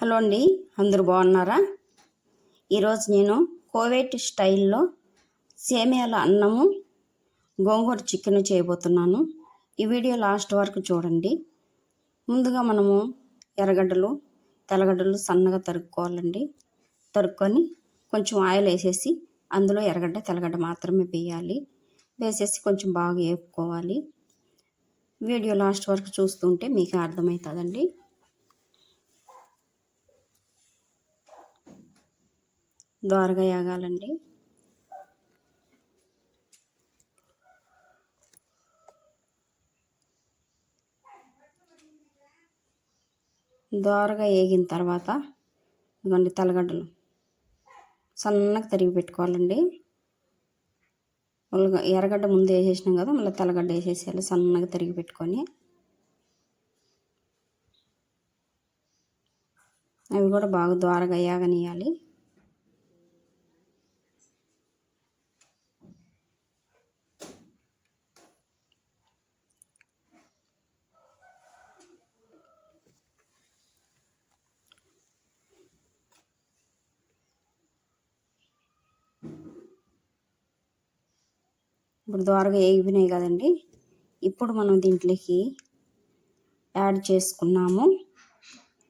Hello అండి అందరూ బాగున్నారా? ఈరోజు నేను కోవేట్ స్టైల్లో సేమియాల అన్నము గోంగూర చికెన్ చేయబోతున్నాను. ఈ వీడియో లాస్ట్ వరకు చూడండి. ముందుగా మనము ఎర్రగడ్డలు తెల్లగడ్డలు సన్నగా తరుక్కోవాలండి. తరుక్కొని కొంచెం ఆయిల్ వేసేసి అందులో ఎర్రగడ్డ తెల్లగడ్డ మాత్రమే వేయాలి. వేసేసి కొంచెం బాగా వేపుకోవాలి వీడియో లాస్ట్ వరకు చూస్తుంటే మీకు అర్థమవుతుందండి. ద్వారగా యాగాలండి. దోరగా వేగిన తర్వాత ఇదిగోండి తలగడ్డలు సన్నగా తరిగి పెట్టుకోవాలండి. ఉల్లగ ఎర్రగడ్డ ముందు వేసేసినాం కదా మళ్ళీ తలగడ్డ వేసేసేయాలి సన్నగా తరిగి పెట్టుకొని. అవి కూడా బాగా ద్వారగా యాగనియాలి ఇప్పుడు ద్వారగా వేగిపోయినాయి కదండి. ఇప్పుడు మనం దీంట్లోకి యాడ్ చేసుకున్నాము.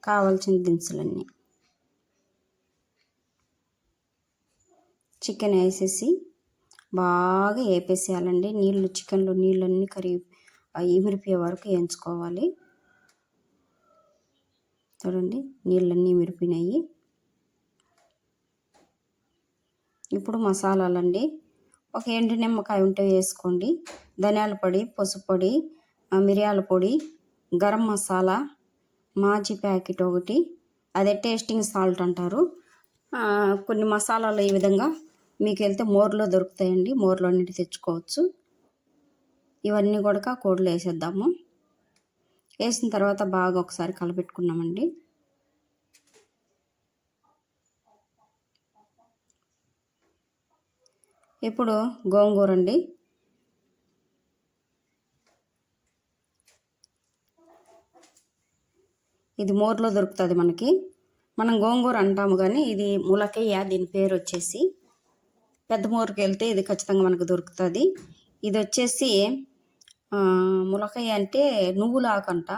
కావాల్సిన దినుసులన్నీ. చికెన్ వేసేసి బాగా వేపేసేయాలండి. నీళ్ళు చికెన్లో నీళ్ళన్నీ కరిగి ఇమిరిపోయే వరకు వేయించుకోవాలి. చూడండి నీళ్ళన్నీ ఇమిరిపోయినాయి. ఇప్పుడు మసాలాలండి. ఒక ఎండు నిమ్మకాయ ఉంటే వేసుకోండి. ధనియాల పొడి పసుపు పొడి మిరియాల పొడి గరం మసాలా మాజీ ప్యాకెట్ ఒకటి అదే టేస్టింగ్ సాల్ట్ అంటారు. కొన్ని మసాలాలు ఈ విధంగా మీకు వెళ్తే మోర్లో దొరుకుతాయండి. మోర్లో అన్నిటి తెచ్చుకోవచ్చు. ఇవన్నీ కూడా కోడిలో వేసేద్దాము. వేసిన తర్వాత బాగా ఒకసారి కలపెట్టుకున్నామండి ఇప్పుడు గోంగూర అండి ఇది మోర్లో దొరుకుతుంది మనకి. మనం గోంగూర అంటాము కానీ ఇది ములకయ్య దీని పేరు వచ్చేసి. పెద్ద మోరుకి వెళ్తే ఇది ఖచ్చితంగా మనకు దొరుకుతుంది. ఇది వచ్చేసి ములకయ్య అంటే నువ్వులాకు అంట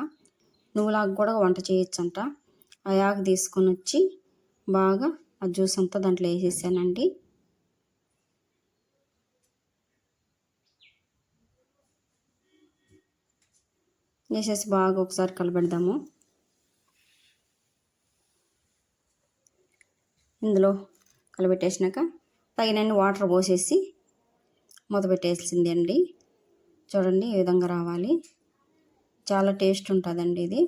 నువ్వులాకు కూడా వంట చేయొచ్చంట. ఆ ఆకు తీసుకొని వచ్చి బాగా ఆ జ్యూస్ అంతా దాంట్లో వేసేసానండి. వేసేసి బాగా ఒకసారి కలబెడదాము. ఇందులో కలబెట్టేసినాక తగినన్ని వాటర్ పోసేసి మూత పెట్టేసింది అండి చూడండి ఈ విధంగా రావాలి. చాలా టేస్ట్ ఉంటుందండి ఇది.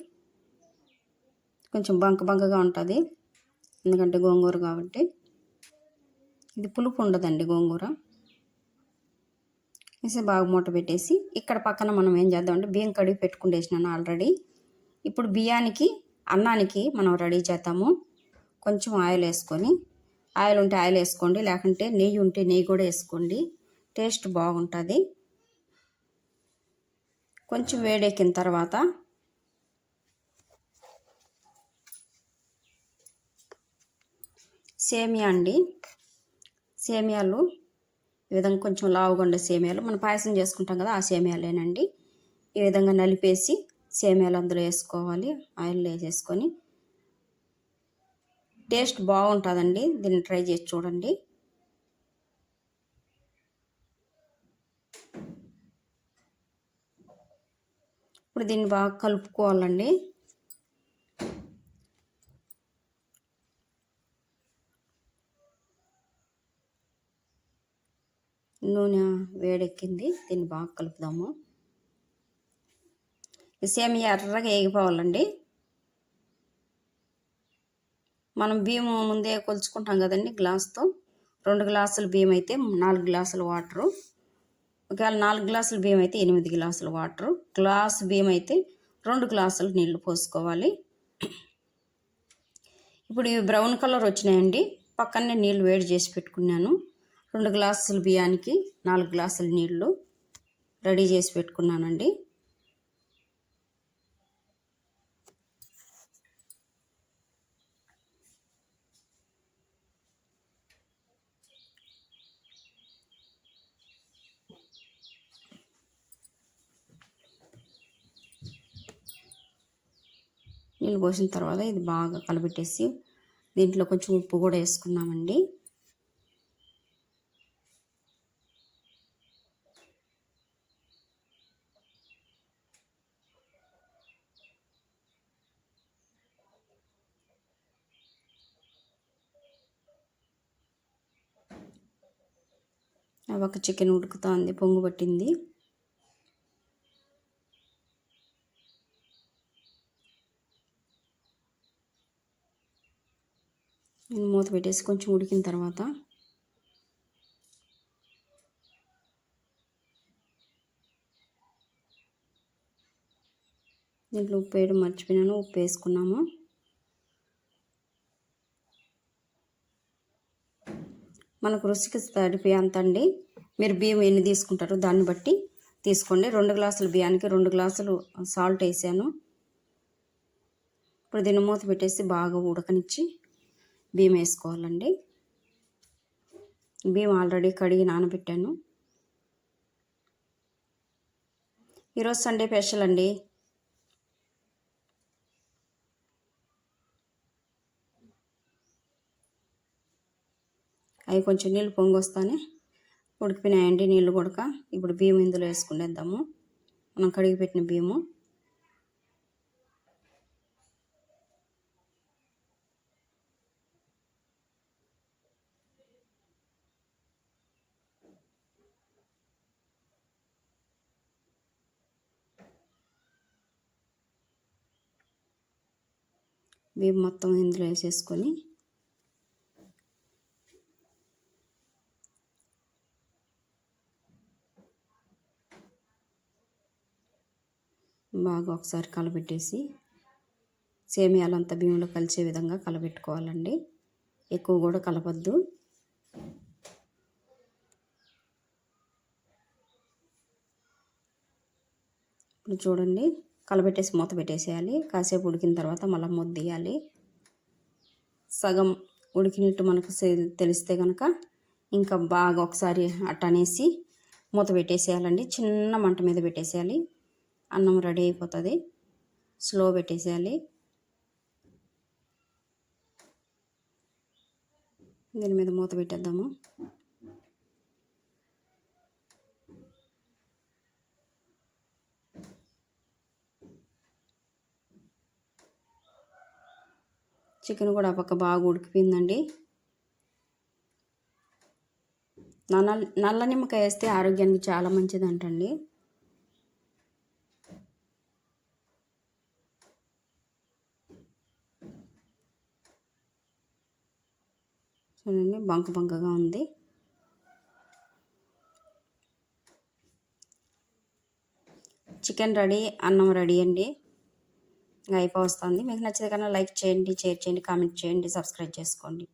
కొంచెం బంక బంకగా ఉంటుంది. ఎందుకంటే గోంగూర కాబట్టి. ఇది పులుపు ఉండదండి గోంగూర. వేసి బాగా మూట పెట్టేసి ఇక్కడ పక్కన మనం ఏం చేద్దామంటే బియ్యం కడిగి పెట్టుకుండేసినాను ఆల్రెడీ. ఇప్పుడు బియ్యానికి అన్నానికి మనం రెడీ చేద్దాము. కొంచెం ఆయిల్ వేసుకొని ఆయిల్ ఉంటే ఆయిల్ వేసుకోండి లేకుంటే నెయ్యి ఉంటే నెయ్యి కూడా వేసుకోండి. టేస్ట్ బాగుంటుంది. కొంచెం వేడెక్కిన తర్వాత సేమియా అండి. సేమియాలు ఈ విధంగా కొంచెం లావుగా ఉండే సేమియాలు. మనం పాయసం చేసుకుంటాం కదా ఆ సేమియాలేనండి. ఈ విధంగా నలిపేసి సేమియాలు అందులో వేసుకోవాలి ఆయిల్ వేసేసుకొని. టేస్ట్ బాగుంటుందండి దీన్ని ట్రై చేసి చూడండి. ఇప్పుడు దీన్ని బాగా కలుపుకోవాలండి. నూనె వేడెక్కింది. దీన్ని బాగా కలుపుదాము. సేమియా ఎర్రగా వేగిపోవాలండి మనం బియ్యం ముందే కొలుచుకుంటాం కదండి గ్లాస్తో. రెండు గ్లాసులు బియ్యం అయితే నాలుగు గ్లాసులు వాటరు. ఒకవేళ నాలుగు గ్లాసులు బియ్యం అయితే ఎనిమిది గ్లాసులు వాటరు. గ్లాస్ బియ్యం అయితే రెండు గ్లాసులు నీళ్ళు పోసుకోవాలి. ఇప్పుడు ఇవి బ్రౌన్ కలర్ వచ్చినాయండి. పక్కనే నీళ్ళు వేడి చేసి పెట్టుకున్నాను. రెండు గ్లాసుల బియ్యానికి నాలుగు గ్లాసుల నీళ్ళు రెడీ చేసి పెట్టుకున్నానండి. నీళ్ళు పోసిన తర్వాత ఇది బాగా కలిపెట్టేసి దీంట్లో కొంచెం ఉప్పు కూడా వేసుకున్నామండి. ఒక చికెన్ ఉడుకుతోంది పొంగు పట్టింది. నేను మూత పెట్టేసి కొంచెం ఉడికిన తర్వాత దీంట్లో ఉప్పు వేయడం మర్చిపోయినాను ఉప్పు వేసుకున్నాము. మనకు రుచికి తడిపి అంత అండి మీరు బియ్యం ఎన్ని తీసుకుంటారో దాన్ని బట్టి తీసుకోండి. రెండు గ్లాసులు బియ్యానికి రెండు గ్లాసులు సాల్ట్ వేసాను. ఇప్పుడు దీన్ని మూత పెట్టేసి బాగా ఉడకనిచ్చి బియ్యం వేసుకోవాలండి. బియ్యం ఆల్రెడీ కడిగి నానబెట్టాను. ఈరోజు సండే స్పెషల్ అండి. అవి కొంచెం నీళ్ళు పొంగొస్తానే ఉడికిపోయినాయండి నీళ్ళు కొడక ఇప్పుడు బియ్యం ఇందులో వేసుకునేద్దాము. మనం కడిగి పెట్టిన బియ్యము. బియ్యం మొత్తం ఇందులో వేసేసుకొని బాగా ఒకసారి కలబెట్టేసి సేమియాలంతా బియ్యంలో కలిసే విధంగా కలబెట్టుకోవాలండి. ఎక్కువ కూడా కలపద్దు. ఇప్పుడు చూడండి కలబెట్టేసి మూత పెట్టేసేయాలి. కాసేపు ఉడికిన తర్వాత మళ్ళీ మూత తీయాలి. సగం ఉడికినట్టు మనకు తెలిస్తే కనుక ఇంకా బాగా ఒకసారి అట్ట అనేసి మూత పెట్టేసేయాలండి. చిన్న మంట మీద పెట్టేసేయాలి. అన్నం రెడీ అయిపోతుంది. స్లో పెట్టేసేయాలి. దీని మీద మూత పెట్టేద్దాము. చికెన్ కూడా ఆ పక్క బాగా ఉడికిపోయిందండి. నల్ల నల్ల నిమ్మకాయ వేస్తే ఆరోగ్యానికి చాలా మంచిది అంటండి చూడండి బంక బంకగా ఉంది. చికెన్ రెడీ అన్నం రెడీ అండి. అయిపోతుంది మీకు నచ్చితే కన్నా లైక్ చేయండి షేర్ చేయండి కామెంట్ చేయండి సబ్స్క్రైబ్ చేసుకోండి.